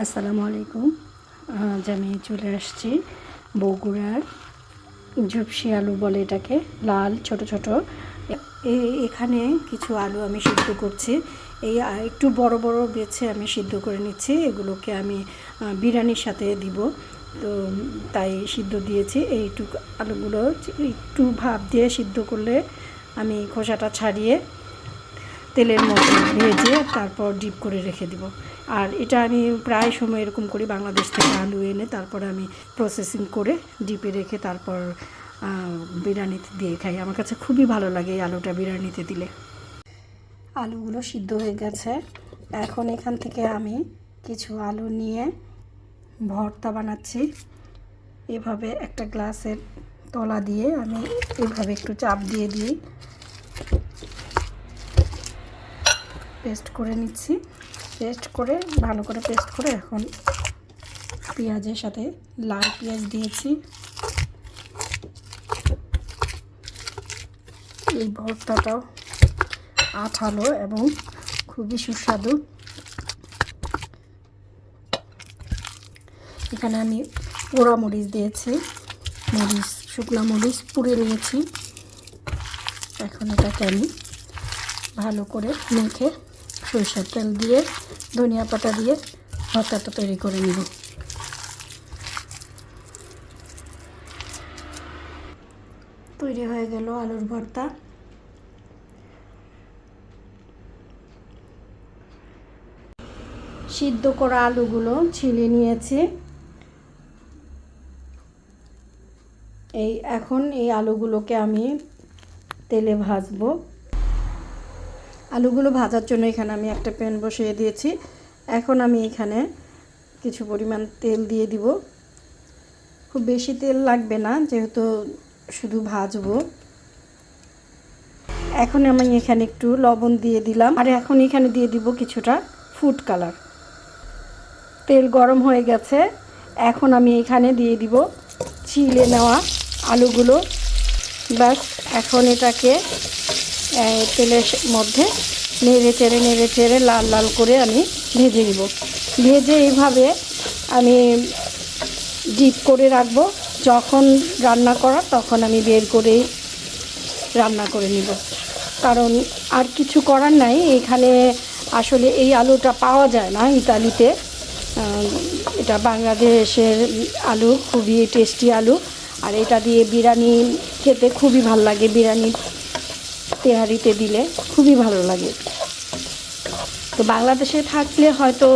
আসসালামু আলাইকুম। আজ আমি চলে আসছি বগুড়ার ঝুপসি আলু বলে এটাকে, লাল, ছোট ছোট। এখানে কিছু আলু আমি সিদ্ধ করছি। এই একটু বড় বড় বেছে আমি সিদ্ধ করে নিচ্ছি। এগুলোকে আমি বিরিয়ানির সাথে দিব। তো তাই সিদ্ধ দিয়েছি। এইটুকু আলুগুলো একটু ভাপ দিয়ে সিদ্ধ করলে আমি খোসাটা ছাড়িয়ে তেলের মধ্যে ভেজে তারপর ডিপ করে রেখে দিব। আর এটা আমি প্রায় সময় এরকম করি বাংলাদেশ থেকে আলু এনে তারপর আমি প্রসেসিং করে ডিপে রেখে তারপর বিরিয়ানিতে দিয়ে খাই। আমার কাছে খুবই ভালো লাগে এই আলুটা বিরিয়ানিতে দিলে। আলুগুলো সিদ্ধ হয়ে গেছে। এখন এখান থেকে আমি কিছু আলু নিয়ে ভর্তা বানাচ্ছি। এভাবে একটা গ্লাসের তলা দিয়ে আমি এভাবে একটু চাপ দিয়ে দিই। পেস্ট করে নিচ্ছি। পেস্ট করে, ভালো করে পেস্ট করে এখন পেঁয়াজের সাথে লাল পেঁয়াজ দিয়েছি। এই ভর্তাটাও আঠালো এবং খুবই সুস্বাদু। এখানে আমি পোড়া মরিচ দিয়েছি, মরিচ, শুকনা মরিচ পুড়ে নিয়েছি। এখন এটাকে আমি ভালো করে মেখে সরিষার তেল দিয়ে, ধনিয়া পাতা দিয়ে ভর্তাটা তৈরি করে নিব। তৈরি হয়ে গেল আলুর ভর্তা। সিদ্ধ করা আলুগুলো ছিলে নিয়েছি। এই এখন এই আলুগুলোকে আমি তেলে ভাজবো। আলুগুলো ভাজার জন্য এখানে আমি একটা প্যান বসিয়ে দিয়েছি। এখন আমি এখানে কিছু পরিমাণ তেল দিয়ে দিব। খুব বেশি তেল লাগবে না, যেহেতু শুধু ভাজবো। এখন আমি এখানে একটু লবণ দিয়ে দিলাম। আর এখন এখানে দিয়ে দিব কিছুটা ফুড কালার। তেল গরম হয়ে গেছে। এখন আমি এখানে দিয়ে দিব চিলে নেওয়া আলুগুলো। ব্যাস, এখন এটাকে তেলের মধ্যে নেড়ে চেড়ে নেড়ে চেড়ে লাল লাল করে আমি ভেজে নিব। ভেজে এইভাবে আমি ডিপ করে রাখব। যখন রান্না করার, তখন আমি বের করেই রান্না করে নিব। কারণ আর কিছু করার নাই। এখানে আসলে এই আলুটা পাওয়া যায় না ইতালিতে। এটা বাংলাদেশের আলু, খুবই টেস্টি আলু। আর এটা দিয়ে বিরিয়ানি খেতে খুবই ভালো লাগে। বিরিয়ানি তেহারিতে দিলে খুবই ভালো লাগে। তো বাংলাদেশে থাকলে হয়তো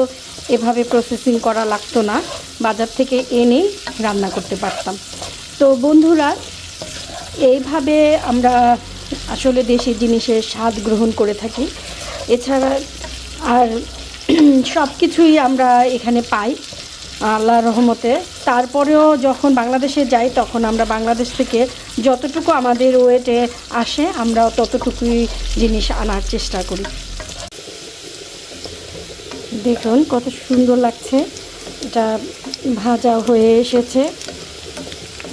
এভাবে প্রসেসিং করা লাগতো না, বাজার থেকে এনেই রান্না করতে পারতাম। তো বন্ধুরা, এইভাবে আমরা আসলে দেশি জিনিসের স্বাদ গ্রহণ করে থাকি। এছাড়া আর সব কিছুই আমরা এখানে পাই। আল্লাহ রহমতে। তারপরেও যখন বাংলাদেশে যাই, তখন আমরা বাংলাদেশ থেকে যতটুকু আমাদের ওয়েটে আসে, আমরা ততটুকুই জিনিস আনার চেষ্টা করি। দেখুন কত সুন্দর লাগছে। এটা ভাজা হয়ে এসেছে।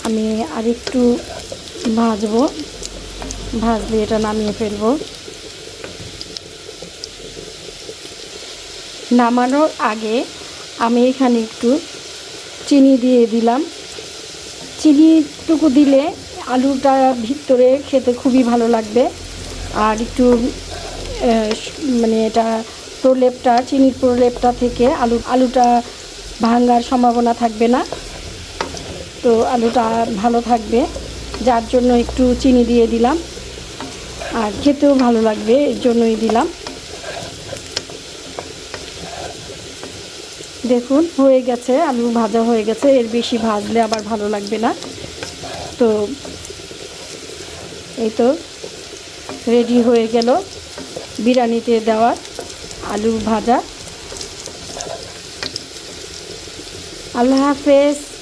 আমি আরেকটু ভাজবো। ভাজলে এটা নামিয়ে ফেলব। নামানোর আগে আমি এখানে একটু চিনি দিয়ে দিলাম। চিনিটুকু দিলে আলুটা ভিতরে খেতে খুবই ভালো লাগবে। আর একটু মানে এটা প্রলেপটা, চিনির প্রলেপটা থেকে আলু, আলুটা ভাঙার সম্ভাবনা থাকবে না। তো আলুটা ভালো থাকবে, যার জন্য একটু চিনি দিয়ে দিলাম। আর খেতেও ভালো লাগবে, এর জন্যই দিলাম। দেখুন, হয়ে গেছে, আলু ভাজা হয়ে গেছে। এর বেশি ভাজলে আবার ভালো লাগবে না। তো এই তো রেডি হয়ে গেল বিরিয়ানিতে দেওয়ার আলু ভাজা। আল্লাহ হাফেজ।